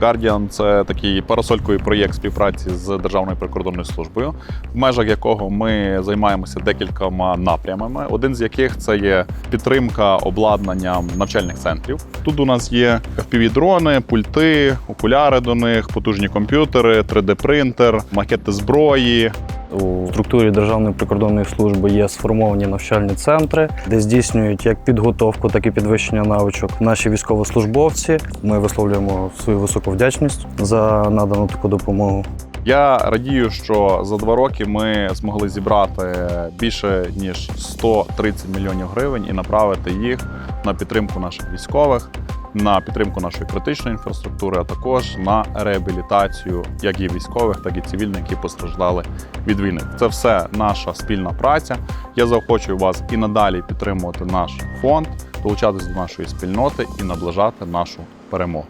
Guardian це такий парасольковий проєкт співпраці з Державною прикордонною службою, в межах якого ми займаємося декількома напрямами. Один з яких це є підтримка обладнанням навчальних центрів. Тут у нас є FPV-дрони, пульти, окуляри до них, потужні комп'ютери, 3D-принтер, макети зброї, У структурі Державної прикордонної служби є сформовані навчальні центри, де здійснюють як підготовку, так і підвищення навичок наші військовослужбовці. Ми висловлюємо свою високу вдячність за надану таку допомогу. Я радію, що за два роки ми змогли зібрати більше ніж 130 мільйонів гривень і направити їх на підтримку наших військових, на підтримку нашої критичної інфраструктури, а також на реабілітацію як і військових, так і цивільних, які постраждали від війни. Це все наша спільна праця. Я заохочую вас і надалі підтримувати наш фонд, долучатись до нашої спільноти і наближати нашу перемогу.